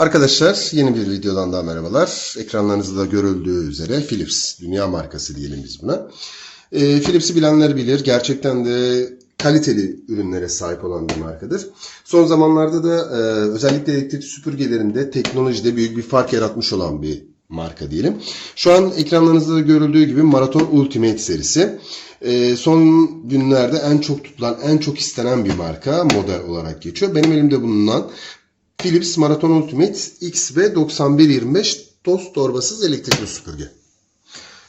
Arkadaşlar yeni bir videodan daha merhabalar. Ekranlarınızda görüldüğü üzere Philips, dünya markası diyelim biz buna. Ee, Philips'i bilenler bilir. Gerçekten de kaliteli ürünlere sahip olan bir markadır. Son zamanlarda da e, özellikle elektrikli süpürgelerinde teknolojide büyük bir fark yaratmış olan bir marka diyelim. Şu an ekranlarınızda da görüldüğü gibi Marathon Ultimate serisi. E, son günlerde en çok tutulan, en çok istenen bir marka model olarak geçiyor. Benim elimde bulunan Philips Marathon Ultimate XB9125 toz torbasız elektrikli süpürge.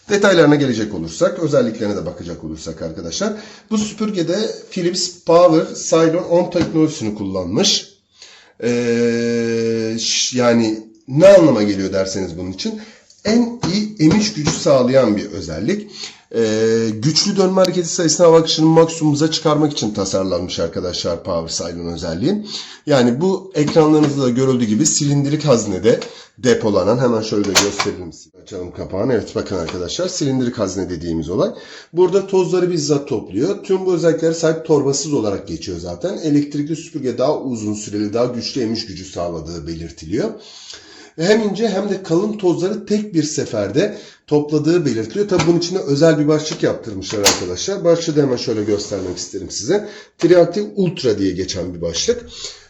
Detaylarına gelecek olursak, özelliklerine de bakacak olursak arkadaşlar. Bu süpürgede Philips Power Cylon 10 teknolojisini kullanmış. Ee, yani ne anlama geliyor derseniz bunun için? En iyi emiş gücü sağlayan bir özellik. Ee, güçlü dönme hareketi sayısını hava akışını maksimumuza çıkarmak için tasarlanmış arkadaşlar Power Cylon özelliği. Yani bu ekranlarınızda da görüldüğü gibi silindirik haznede depolanan hemen şöyle de gösterelim size. Açalım kapağını. Evet bakın arkadaşlar silindirik hazne dediğimiz olay. Burada tozları bizzat topluyor. Tüm bu özelliklere sahip torbasız olarak geçiyor zaten. Elektrikli süpürge daha uzun süreli daha güçlü emiş gücü sağladığı belirtiliyor. Hem ince hem de kalın tozları tek bir seferde topladığı belirtiliyor. Tabi bunun içine özel bir başlık yaptırmışlar arkadaşlar. Başlığı da hemen şöyle göstermek isterim size. Triactive Ultra diye geçen bir başlık.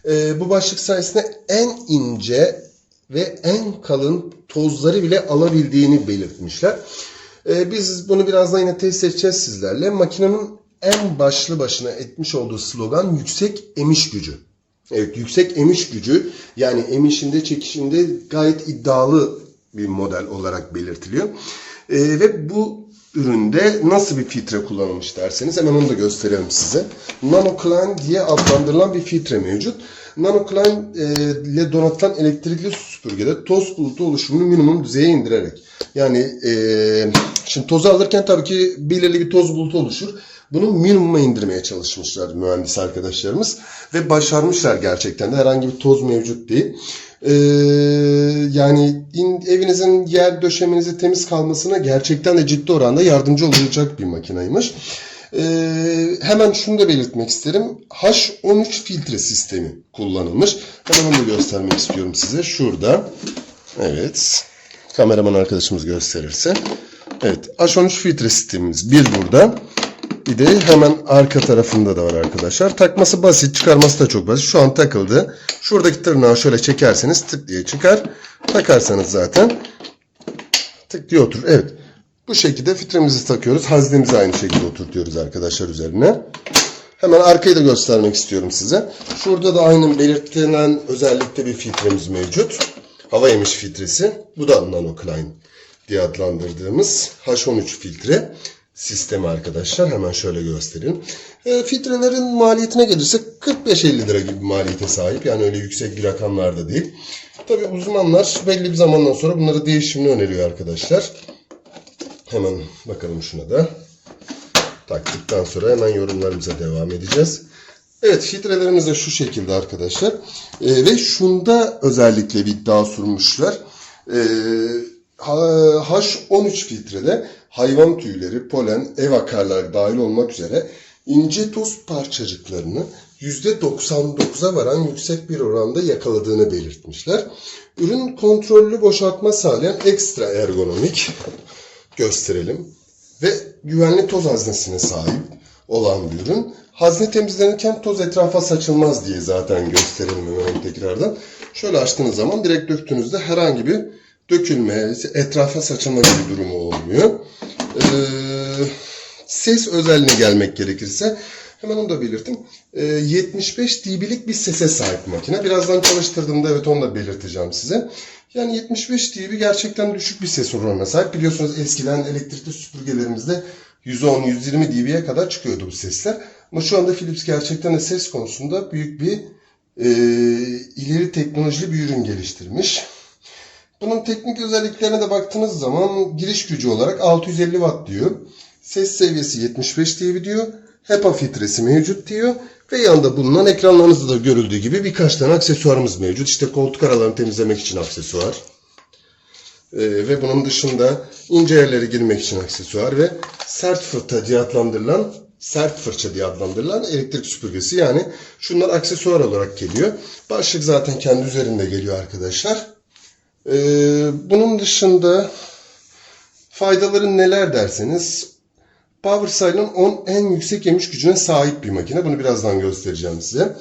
Ee, bu başlık sayesinde en ince ve en kalın tozları bile alabildiğini belirtmişler. Ee, biz bunu birazdan yine test edeceğiz sizlerle. Makinenin en başlı başına etmiş olduğu slogan yüksek emiş gücü. Evet yüksek emiş gücü yani emişinde çekişinde gayet iddialı bir model olarak belirtiliyor. Ee, ve bu üründe nasıl bir filtre kullanılmış derseniz hemen onu da gösterelim size. NanoCline diye adlandırılan bir filtre mevcut. NanoCline e, ile donatılan elektrikli süpürgede toz bulutu oluşumunu minimum düzeye indirerek. Yani e, şimdi tozu alırken tabii ki belirli bir toz bulutu oluşur. Bunu minimuma indirmeye çalışmışlar mühendis arkadaşlarımız. Ve başarmışlar gerçekten de herhangi bir toz mevcut değil. Ee, yani in- evinizin yer döşemenizi temiz kalmasına gerçekten de ciddi oranda yardımcı olacak bir makinaymış. Ee, hemen şunu da belirtmek isterim. H13 filtre sistemi kullanılmış. Hemen onu göstermek istiyorum size. Şurada. Evet. Kameraman arkadaşımız gösterirse. Evet. H13 filtre sistemimiz bir burada. De hemen arka tarafında da var arkadaşlar. Takması basit, çıkarması da çok basit. Şu an takıldı. Şuradaki tırnağı şöyle çekerseniz tık diye çıkar. Takarsanız zaten tık diye oturur. Evet. Bu şekilde filtremizi takıyoruz. Haznemizi aynı şekilde oturtuyoruz arkadaşlar üzerine. Hemen arkayı da göstermek istiyorum size. Şurada da aynı belirtilen özellikte bir filtremiz mevcut. Hava emiş filtresi. Bu da NanoCline diye adlandırdığımız H13 filtre sistemi arkadaşlar. Hemen şöyle göstereyim. E, filtrelerin maliyetine gelirse 45-50 lira gibi bir maliyete sahip. Yani öyle yüksek bir rakamlarda değil. Tabi uzmanlar belli bir zamandan sonra bunları değişimini öneriyor arkadaşlar. Hemen bakalım şuna da. Taktıktan sonra hemen yorumlarımıza devam edeceğiz. Evet filtrelerimiz de şu şekilde arkadaşlar. Ee, ve şunda özellikle bir iddia sunmuşlar. Ee, H- H13 filtrede hayvan tüyleri, polen, ev akarlar dahil olmak üzere ince toz parçacıklarını %99'a varan yüksek bir oranda yakaladığını belirtmişler. Ürün kontrollü boşaltma sağlayan ekstra ergonomik gösterelim ve güvenli toz haznesine sahip olan bir ürün. Hazne temizlenirken toz etrafa saçılmaz diye zaten gösterelim hemen tekrardan. Şöyle açtığınız zaman direkt döktüğünüzde herhangi bir dökülme, etrafa saçılma gibi durumu olmuyor. Ee, ses özelliğine gelmek gerekirse hemen onu da belirttim. Ee, 75 dB'lik bir sese sahip makine. Birazdan çalıştırdığımda evet onu da belirteceğim size. Yani 75 dB gerçekten düşük bir ses oranına sahip. Biliyorsunuz eskiden elektrikli süpürgelerimizde 110-120 dB'ye kadar çıkıyordu bu sesler. Ama şu anda Philips gerçekten de ses konusunda büyük bir e, ileri teknolojili bir ürün geliştirmiş. Bunun teknik özelliklerine de baktığınız zaman giriş gücü olarak 650 Watt diyor. Ses seviyesi 75 dB diyor. HEPA filtresi mevcut diyor. Ve yanında bulunan ekranlarınızda da görüldüğü gibi birkaç tane aksesuarımız mevcut. İşte koltuk aralarını temizlemek için aksesuar. Ee, ve bunun dışında ince yerlere girmek için aksesuar ve sert fırta diye adlandırılan sert fırça diye adlandırılan elektrik süpürgesi. Yani şunlar aksesuar olarak geliyor. Başlık zaten kendi üzerinde geliyor arkadaşlar. Ee, bunun dışında faydaları neler derseniz PowerSile'ın 10 en yüksek emiş gücüne sahip bir makine. Bunu birazdan göstereceğim size.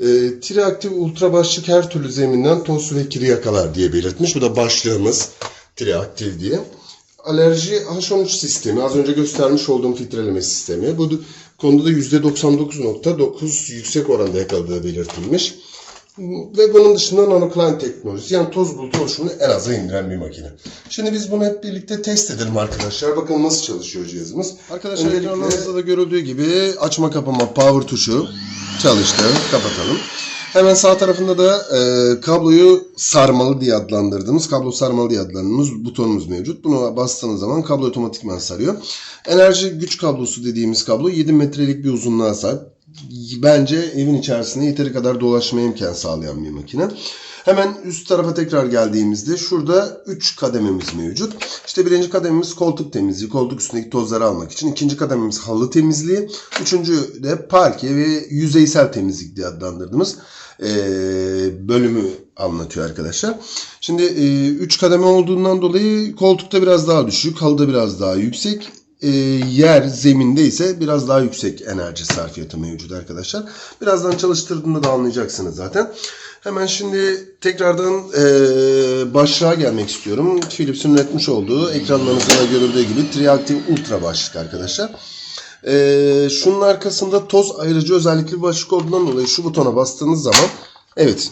E, triaktif ultra başlık her türlü zeminden toz ve kiri yakalar diye belirtmiş. Bu da başlığımız triaktif diye. Alerji H13 sistemi. Az önce göstermiş olduğum filtreleme sistemi. Bu konuda da %99.9 yüksek oranda yakaladığı belirtilmiş. Ve bunun dışında nanocline teknolojisi yani toz bulutu oluşumunu en aza indiren bir makine. Şimdi biz bunu hep birlikte test edelim arkadaşlar. Bakalım nasıl çalışıyor cihazımız. Arkadaşlar Öncelikle- ekranlarınızda da görüldüğü gibi açma kapama power tuşu çalıştı. Kapatalım. Hemen sağ tarafında da e, kabloyu sarmalı diye adlandırdığımız, kablo sarmalı diye adlandırdığımız butonumuz mevcut. Buna bastığınız zaman kablo otomatikman sarıyor. Enerji güç kablosu dediğimiz kablo 7 metrelik bir uzunluğa sahip. Bence evin içerisinde yeteri kadar dolaşmaya imkan sağlayan bir makine. Hemen üst tarafa tekrar geldiğimizde şurada 3 kadememiz mevcut. İşte birinci kadememiz koltuk temizliği, koltuk üstündeki tozları almak için. İkinci kadememiz halı temizliği. Üçüncü de parke ve yüzeysel temizlik diye adlandırdığımız bölümü anlatıyor arkadaşlar. Şimdi 3 kademe olduğundan dolayı koltukta biraz daha düşük, halıda biraz daha yüksek. E, yer zeminde ise biraz daha yüksek enerji sarfiyatı mevcut arkadaşlar. Birazdan çalıştırdığında da anlayacaksınız zaten. Hemen şimdi tekrardan e, başlığa gelmek istiyorum. Philips'in üretmiş olduğu ekranlarınızda da görüldüğü gibi Triactive Ultra başlık arkadaşlar. E, şunun arkasında toz ayırıcı özellikli bir başlık olduğundan dolayı şu butona bastığınız zaman evet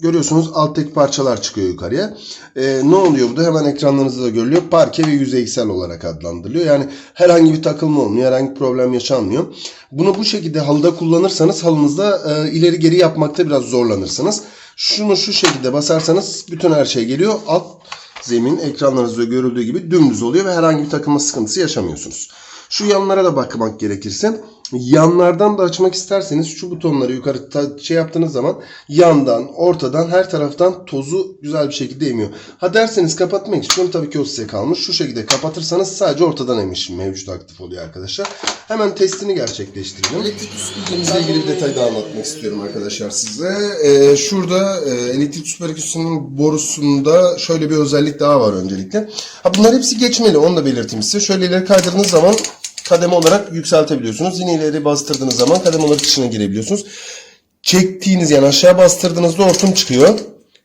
Görüyorsunuz alttaki parçalar çıkıyor yukarıya. Ee, ne oluyor burada? Hemen ekranlarınızda da görülüyor. Parke ve yüzeysel olarak adlandırılıyor. Yani herhangi bir takılma olmuyor. Herhangi bir problem yaşanmıyor. Bunu bu şekilde halıda kullanırsanız halınızda e, ileri geri yapmakta biraz zorlanırsınız. Şunu şu şekilde basarsanız bütün her şey geliyor. Alt zemin ekranlarınızda görüldüğü gibi dümdüz oluyor ve herhangi bir takılma sıkıntısı yaşamıyorsunuz. Şu yanlara da bakmak gerekirse yanlardan da açmak isterseniz şu butonları yukarı şey yaptığınız zaman yandan, ortadan, her taraftan tozu güzel bir şekilde emiyor. Ha derseniz kapatmak istiyorum tabii ki o size kalmış. Şu şekilde kapatırsanız sadece ortadan emişim mevcut aktif oluyor arkadaşlar. Hemen testini gerçekleştirelim. Elektrik süpürgemizle ilgili bir detay daha anlatmak istiyorum arkadaşlar size. Ee, şurada e, elektrik süpürgesinin borusunda şöyle bir özellik daha var öncelikle. Ha bunlar hepsi geçmeli onu da belirteyim size. Şöyle ileri kaydırdığınız zaman kademe olarak yükseltebiliyorsunuz. Yine ileri bastırdığınız zaman kademe olarak içine girebiliyorsunuz. Çektiğiniz yani aşağı bastırdığınızda hortum çıkıyor.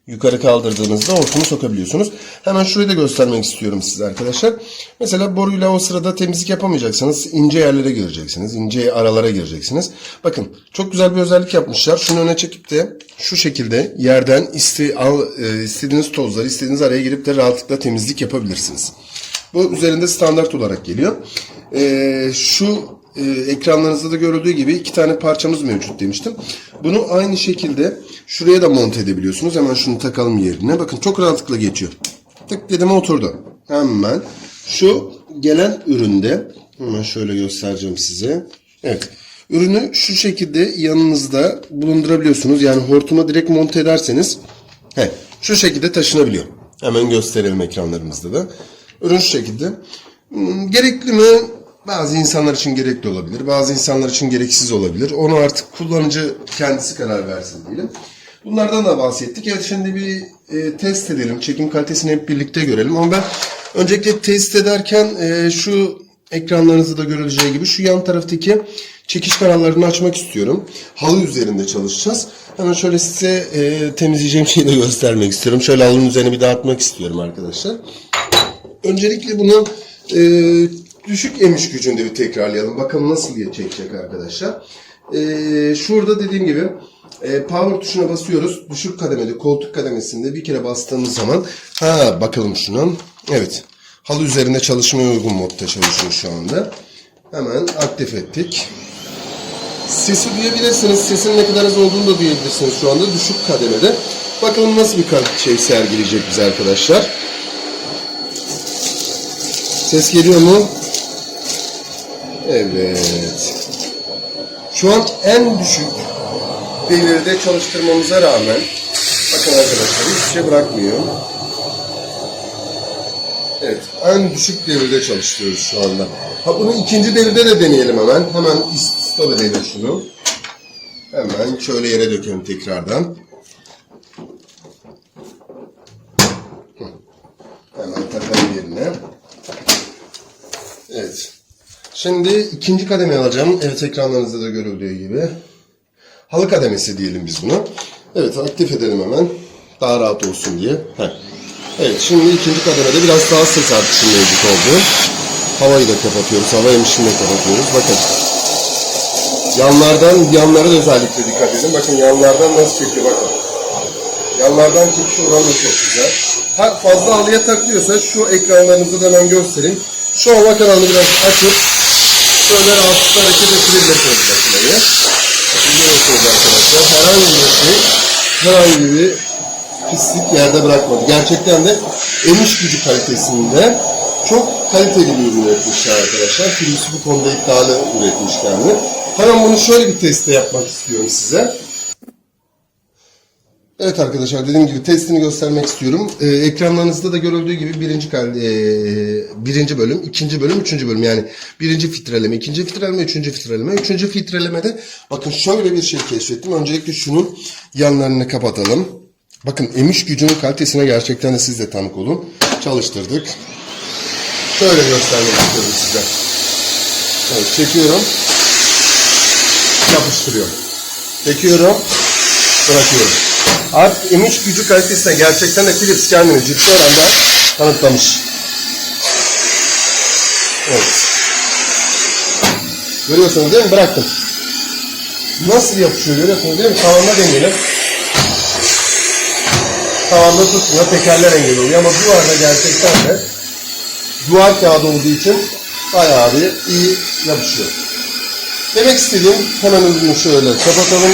Yukarı kaldırdığınızda hortumu sokabiliyorsunuz. Hemen şurayı da göstermek istiyorum size arkadaşlar. Mesela boruyla o sırada temizlik yapamayacaksanız ince yerlere gireceksiniz. ince aralara gireceksiniz. Bakın çok güzel bir özellik yapmışlar. Şunu öne çekip de şu şekilde yerden iste, al, e, istediğiniz tozları istediğiniz araya girip de rahatlıkla temizlik yapabilirsiniz. Bu üzerinde standart olarak geliyor. Ee, şu e, ekranlarınızda da görüldüğü gibi iki tane parçamız mevcut demiştim. Bunu aynı şekilde şuraya da monte edebiliyorsunuz. Hemen şunu takalım yerine. Bakın çok rahatlıkla geçiyor. Tık dedim oturdu. Hemen şu gelen üründe hemen şöyle göstereceğim size. Evet. Ürünü şu şekilde yanınızda bulundurabiliyorsunuz. Yani hortuma direkt monte ederseniz he, şu şekilde taşınabiliyor. Hemen gösterelim ekranlarımızda da. Ürün şu şekilde. Hmm, Gerekli mi? Bazı insanlar için gerekli olabilir. Bazı insanlar için gereksiz olabilir. Onu artık kullanıcı kendisi karar versin diyelim. Bunlardan da bahsettik. Evet şimdi bir e, test edelim. Çekim kalitesini hep birlikte görelim. Ama ben öncelikle test ederken e, şu ekranlarınızda da görüleceği gibi şu yan taraftaki çekiş kanallarını açmak istiyorum. Halı üzerinde çalışacağız. Hemen şöyle size e, temizleyeceğim şeyi de göstermek istiyorum. Şöyle halının üzerine bir dağıtmak istiyorum arkadaşlar. Öncelikle bunu e, düşük emiş gücünde bir tekrarlayalım. Bakalım nasıl diye çekecek arkadaşlar. E, şurada dediğim gibi e, power tuşuna basıyoruz. Düşük kademede koltuk kademesinde bir kere bastığımız zaman ha bakalım şuna. Evet. Halı üzerinde çalışmaya uygun modda çalışıyor şu anda. Hemen aktif ettik. Sesi duyabilirsiniz. Sesin ne kadar az olduğunu da duyabilirsiniz şu anda düşük kademede. Bakalım nasıl bir şey sergileyecek bize arkadaşlar. Ses geliyor mu? Evet. Şu an en düşük devirde çalıştırmamıza rağmen bakın arkadaşlar hiçbir şey bırakmıyor. Evet, en düşük devirde çalıştırıyoruz şu anda. Ha bunu ikinci devirde de deneyelim hemen. Hemen stop edelim şunu. Hemen şöyle yere dökelim tekrardan. Hı. Hemen takalım yerine. Evet. Şimdi ikinci kademeyi alacağım. Evet ekranlarınızda da görüldüğü gibi. Halı kademesi diyelim biz bunu. Evet aktif edelim hemen. Daha rahat olsun diye. Heh. Evet şimdi ikinci kademede biraz daha ses artışı mevcut oldu. Havayı da kapatıyoruz. Hava emişini de kapatıyoruz. Bakın. Yanlardan, yanlara da özellikle dikkat edin. Bakın yanlardan nasıl çekiyor bakın. Yanlardan çekiş oranı çok güzel. Ha, fazla halıya takılıyorsa şu ekranlarınızı da ben göstereyim. Şu hava kanalını biraz açıp şöyle rahatsız hareket ettirebilirsiniz makineyi. Bakın görüyorsunuz arkadaşlar. Herhangi bir şey, herhangi bir pislik yerde bırakmadı. Gerçekten de emiş gücü kalitesinde çok kaliteli bir ürün üretmişler arkadaşlar. Firması bu konuda iddialı üretmiş kendini. Hemen bunu şöyle bir test de yapmak istiyorum size. Evet arkadaşlar dediğim gibi testini göstermek istiyorum. Ee, ekranlarınızda da görüldüğü gibi birinci ee, birinci bölüm, ikinci bölüm, üçüncü bölüm. Yani birinci filtreleme, ikinci filtreleme, üçüncü filtreleme. Üçüncü filtrelemede bakın şöyle bir şey keşfettim. Öncelikle şunun yanlarını kapatalım. Bakın emiş gücünün kalitesine gerçekten de siz de tanık olun. Çalıştırdık. Şöyle göstermek istiyorum size. Evet, çekiyorum. Yapıştırıyorum. Çekiyorum. Bırakıyorum. Artık emiş gücü kalitesine gerçekten de Philips kendini ciddi oranda kanıtlamış. Evet. Görüyorsunuz değil mi? Bıraktım. Nasıl yapışıyor görüyorsunuz değil mi? Tavanda deneyelim. Tavanda tutmuyor, tekerler engel oluyor ama duvarda gerçekten de duvar kağıdı olduğu için bayağı bir iyi yapışıyor. Demek istediğim hemen ürünü şöyle kapatalım.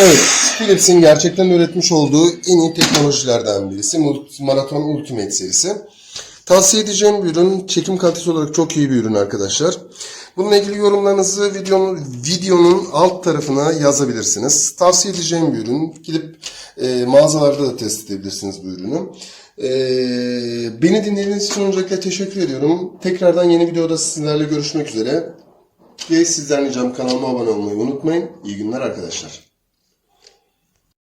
Evet, Philips'in gerçekten üretmiş olduğu en iyi teknolojilerden birisi. Marathon Ultimate serisi. Tavsiye edeceğim bir ürün. Çekim kalitesi olarak çok iyi bir ürün arkadaşlar. Bununla ilgili yorumlarınızı videonun, videonun alt tarafına yazabilirsiniz. Tavsiye edeceğim bir ürün. Gidip e, mağazalarda da test edebilirsiniz bu ürünü. E, beni dinlediğiniz için öncelikle teşekkür ediyorum. Tekrardan yeni videoda sizlerle görüşmek üzere. Ve sizden ricam kanalıma abone olmayı unutmayın. İyi günler arkadaşlar.